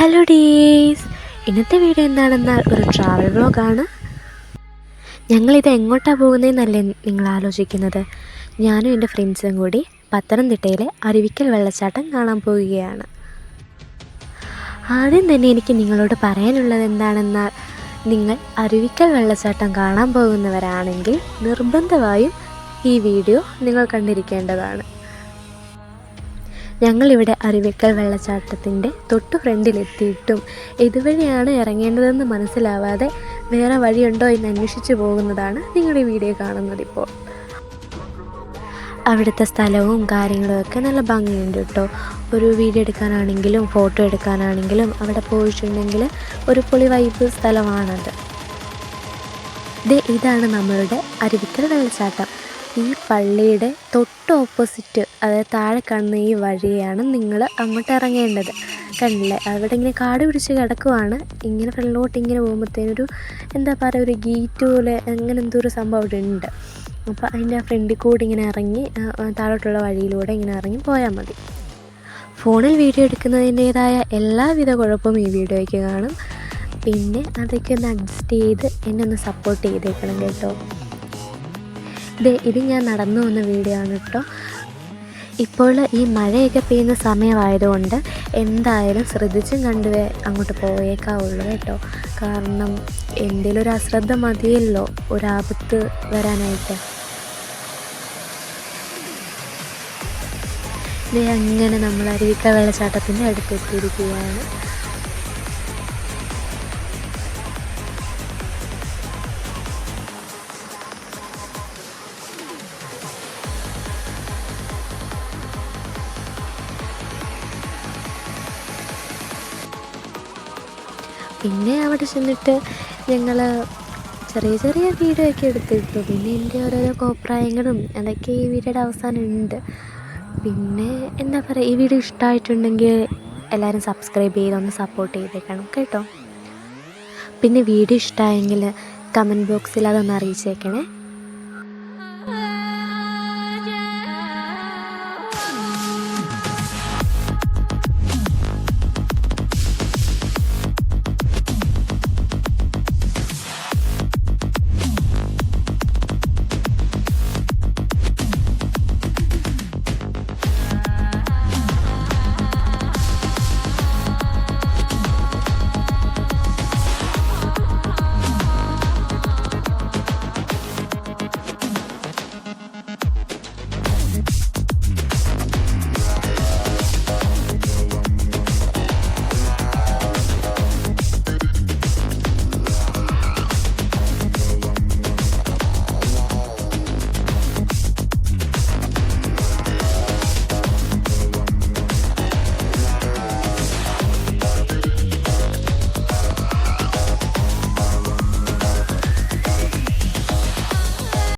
Hello ഡീസ് ഇന്നത്തെ video എന്താണെന്നാൽ ഒരു ട്രാവൽ വ്ളോഗാണ് ഞങ്ങളിത് എങ്ങോട്ടാണ് പോകുന്നതെന്നല്ലേ നിങ്ങൾ ആലോചിക്കുന്നത്? ഞാനും എന്റെ ഫ്രണ്ട്സും കൂടി പത്തനംതിട്ടയിലെ അരുവിക്കൽ വെള്ളച്ചാട്ടം കാണാൻ പോവുകയാണ്. ആദ്യം തന്നെ എനിക്ക് നിങ്ങളോട് പറയാനുള്ളത് എന്താണെന്നാൽ നിങ്ങൾ അരുവിക്കൽ വെള്ളച്ചാട്ടം കാണാൻ പോകുന്നവരാണെങ്കിൽ നിർബന്ധമായും ഈ വീഡിയോ നിങ്ങൾ കണ്ടിരിക്കേണ്ടതാണ്. ഞങ്ങളിവിടെ അരുവിക്കൽ വെള്ളച്ചാട്ടത്തിന്റെ തൊട്ടു ഫ്രണ്ടിലെത്തിയിട്ടും ഇതുവഴിയാണ് ഇറങ്ങേണ്ടതെന്ന് മനസ്സിലാവാതെ വേറെ വഴിയുണ്ടോ എന്ന് അന്വേഷിച്ചു പോകുന്നതാണ് നിങ്ങളുടെ വീഡിയോ കാണുന്നത് ഇപ്പോൾ. അവിടുത്തെ സ്ഥലവും കാര്യങ്ങളും ഒക്കെ നല്ല ഭംഗിയുണ്ട് കേട്ടോ. ഒരു വീഡിയോ എടുക്കാനാണെങ്കിലും ഫോട്ടോ എടുക്കാനാണെങ്കിലും അവിടെ പോയിട്ടുണ്ടെങ്കിൽ ഒരു പൊളി വൈബ് സ്ഥലമാണത്. ഇതാണ് നമ്മളുടെ അരുവിക്കൽ വെള്ളച്ചാട്ടം. ഈ പള്ളിയുടെ തൊട്ട് ഓപ്പോസിറ്റ് അതായത് താഴെ കാണുന്ന ഈ വഴിയാണ് നിങ്ങൾ അങ്ങോട്ട് ഇറങ്ങേണ്ടത്. കണ്ടില്ലേ? അവിടെ ഇങ്ങനെ കാട് പിടിച്ച് കിടക്കുവാണ്. ഇങ്ങനെ ഫ്രണ്ടിലോട്ട് ഇങ്ങനെ പോകുമ്പോഴത്തേനൊരു എന്താ പറയുക ഒരു ഗീറ്റ് പോലെ അങ്ങനെ എന്തോ ഒരു സംഭവം അവിടെ ഉണ്ട്. അപ്പോൾ അതിന്റെ ഫ്രണ്ടിൽ കൂടി ഇങ്ങനെ ഇറങ്ങി താഴോട്ടുള്ള വഴിയിലൂടെ ഇങ്ങനെ ഇറങ്ങി പോയാൽ മതി. ഫോണിൽ വീഡിയോ എടുക്കുന്നതിന്റേതായ എല്ലാവിധ കുഴപ്പവും ഈ വീഡിയോയ്ക്ക് കാണും. പിന്നെ അതൊക്കെ ഒന്ന് അഡ്ജസ്റ്റ് ചെയ്ത് എന്നെ ഒന്ന് സപ്പോർട്ട് ചെയ്തേക്കണം കേട്ടോ. ദേ ഇത് ഞാൻ നടന്നു വന്ന വീഡിയോ ആണ് കേട്ടോ ഇപ്പോൾ ഈ മഴയൊക്കെ പെയ്യുന്ന സമയമായതുകൊണ്ട് എന്തായാലും ശ്രദ്ധിച്ചും കണ്ടുവേ അങ്ങോട്ട് പോയേക്കാവുള്ളൂ കേട്ടോ. കാരണം എന്തെങ്കിലും ഒരു അശ്രദ്ധ മതിയല്ലോ ഒരാപത്ത് വരാനായിട്ട്. അങ്ങനെ നമ്മൾ അരുവിക്ക വെള്ളച്ചാട്ടത്തിന്റെ അടുത്തെത്തിയിരിക്കുകയാണ്. പിന്നെ അവിടെ ചെന്നിട്ട് ഞങ്ങൾ ചെറിയ ചെറിയ വീഡിയോ ഒക്കെ എടുത്തിട്ടു പിന്നെ എന്റെ ഓരോരോ കോപ്രായങ്ങളും അതൊക്കെ ഈ വീഡിയോയുടെ അവസാനം ഉണ്ട്. പിന്നെ എന്താ പറയുക ഈ വീഡിയോ ഇഷ്ടമായിട്ടുണ്ടെങ്കിൽ എല്ലാവരും സബ്സ്ക്രൈബ് ചെയ്ത് ഒന്ന് സപ്പോർട്ട് ചെയ്തേക്കണം കേട്ടോ. പിന്നെ വീഡിയോ ഇഷ്ടമായെങ്കിൽ കമന്റ് ബോക്സിൽ അതൊന്ന് അറിയിച്ചേക്കണേ.